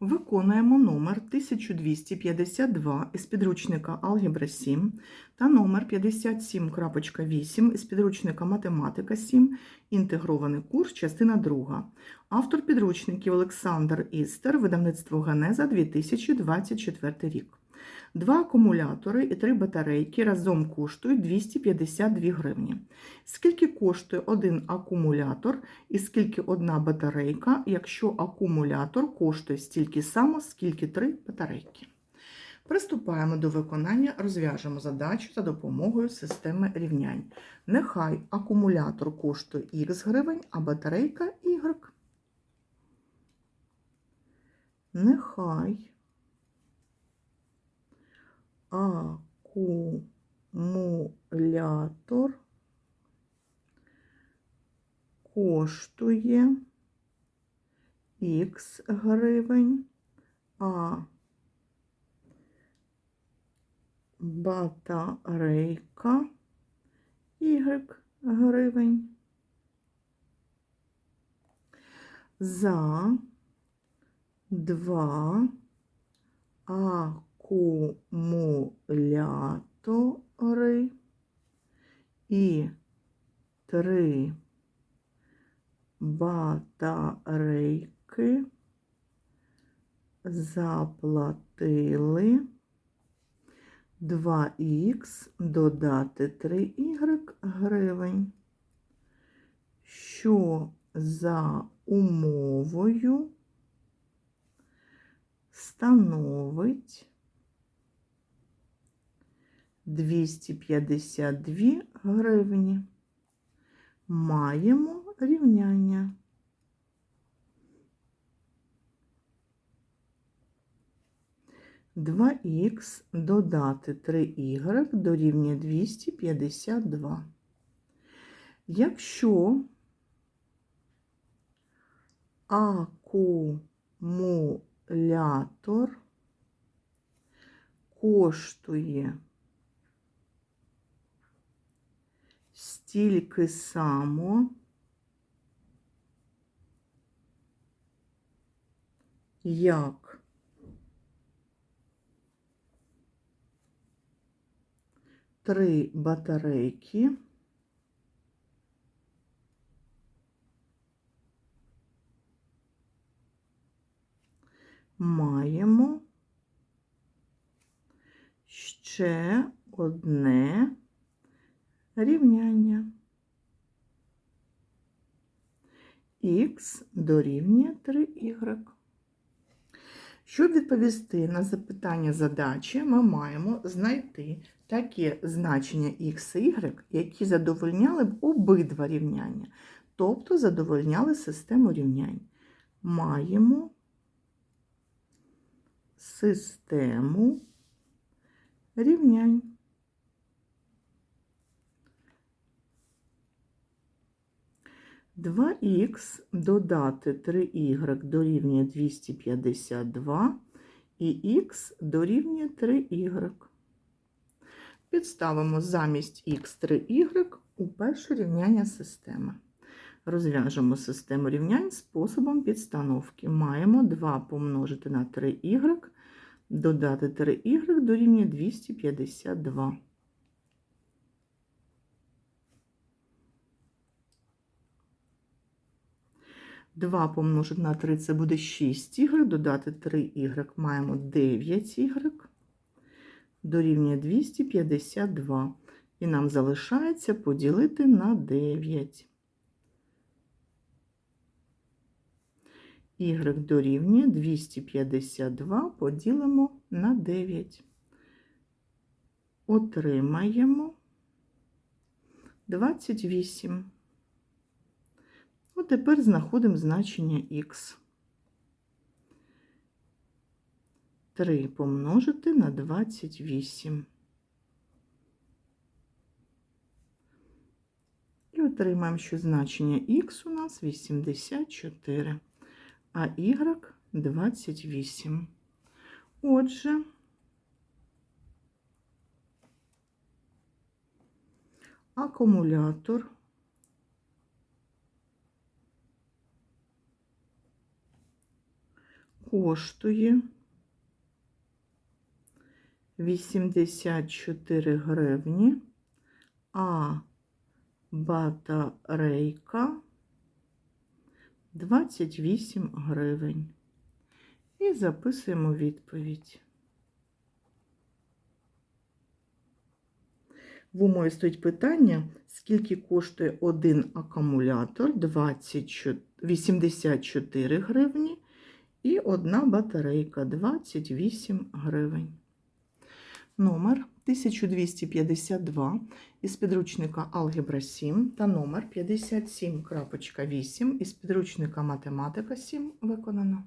Виконуємо номер 1252 із підручника Алгебра 7 та номер 57.8 із підручника Математика 7, інтегрований курс, частина 2. Автор підручників Олександр Істер, видавництво Генеза 2024 рік. Два акумулятори і три батарейки разом коштують 252 гривні. Скільки коштує один акумулятор і скільки одна батарейка, якщо акумулятор коштує стільки само, скільки три батарейки? Приступаємо до виконання, розв'яжемо задачу за допомогою системи рівнянь. Нехай акумулятор коштує х гривень, а батарейка y. Нехай акумулятор коштує х гривень, а батарейка y гривень. За два акумулятори. І три батарейки заплатили. 2х додати 3y гривень, що за умовою становить 252 гривні. Маємо рівняння. Два х додати 3y дорівнює 252. Якщо акумулятор коштує стільки само, як? Три батарейки, маємо ще одне рівняння. Х дорівнює 3y. Щоб відповісти на запитання задачі, ми маємо знайти таке значення x і y, які задовольняли б обидва рівняння, тобто задовольняли систему рівнянь. Маємо систему рівнянь. Два х додати 3y дорівнює 252 і х дорівнює 3y. Підставимо замість х 3y у перше рівняння системи. Розв'яжемо систему рівнянь способом підстановки. Маємо 2 помножити на 3y, додати 3y дорівнює 252. Два помножити на 3 це буде 6 y, додати 3 y маємо 9 y, дорівнює 252. І нам залишається поділити на 9. Y дорівнює 252 поділимо на 9. Отримаємо 28. От тепер знаходимо значення х. 3 помножити на 28. І отримаємо, що значення х у нас 84, а y 28. Отже, акумулятор коштує 84 гривні, а батарейка 28 гривень. І записуємо відповідь. В умові стоїть питання, скільки коштує один акумулятор 24 84 гривні і одна батарейка 28 гривень. Номер 1252 із підручника Алгебра 7 та номер 57.8 із підручника Математика 7 виконано.